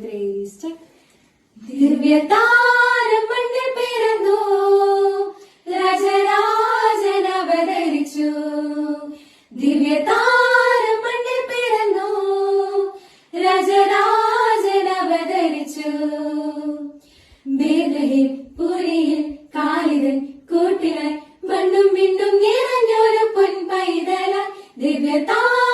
ഗ്രേസ്റ്റ് ദിവ്യതാരമണ്ണിൽ പിറന്നു. രാജരാജൻ അവതരിച്ചു. ദിവ്യതാരമണ്ണിൽ പിറന്നു. രാജരാജൻ അവതരിച്ചു. ബേദഹിൻ പുരിയിൽ കാലിതൻ കൂട്ടിനായി മണ്ണും വിണ്ണും നിറഞ്ഞൊരു പൊൻ പൈതല ദിവ്യതാര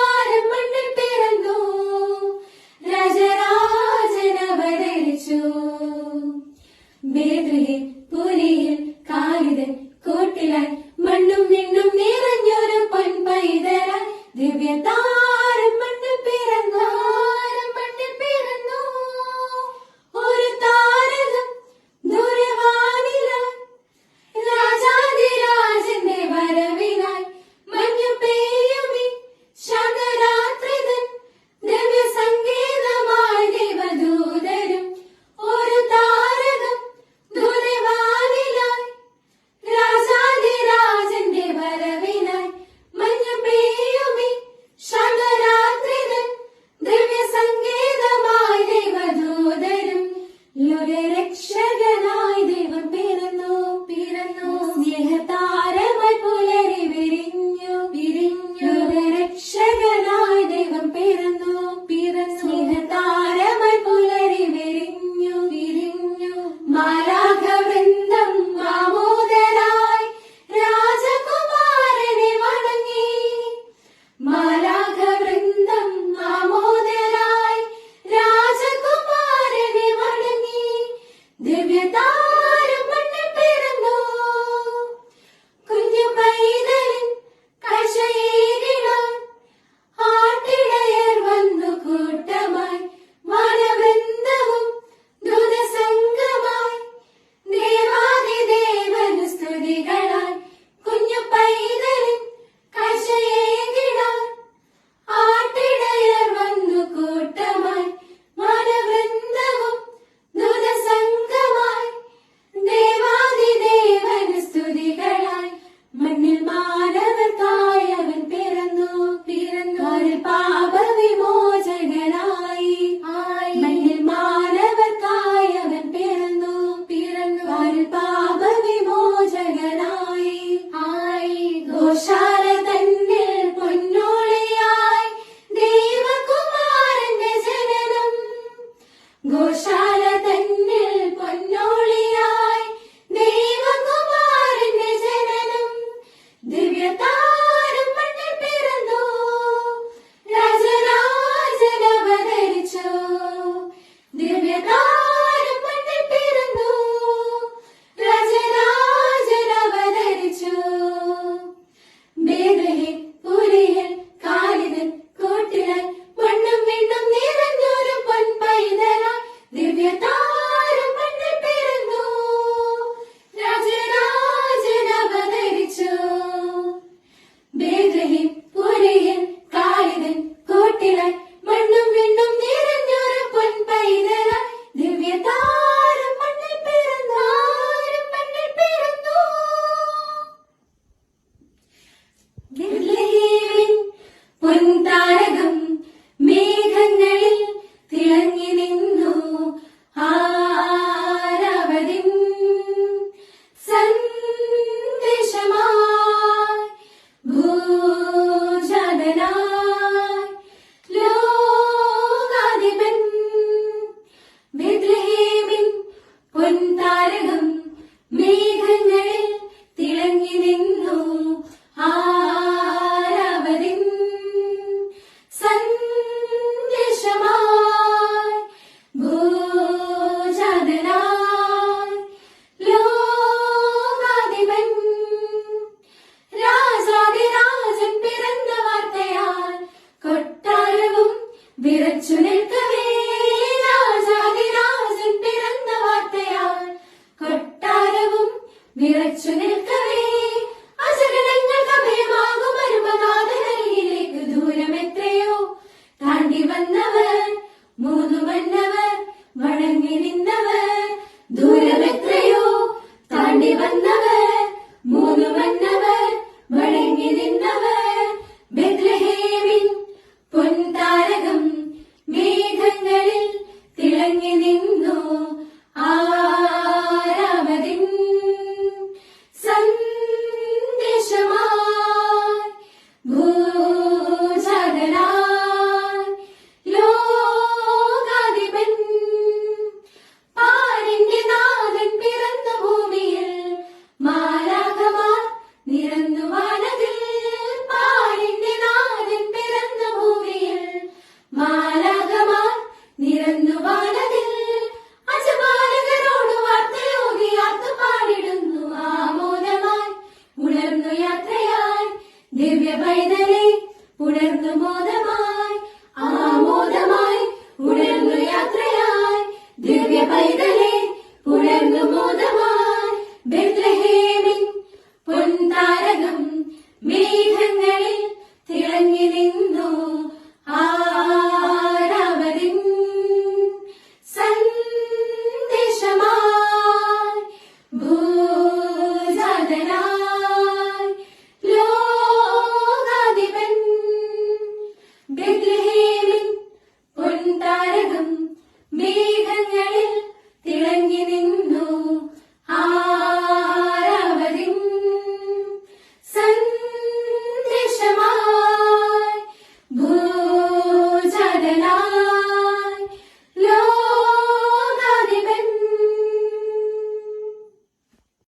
വന്നവർ വണങ്ങി നിന്നവർ ദൂരമേ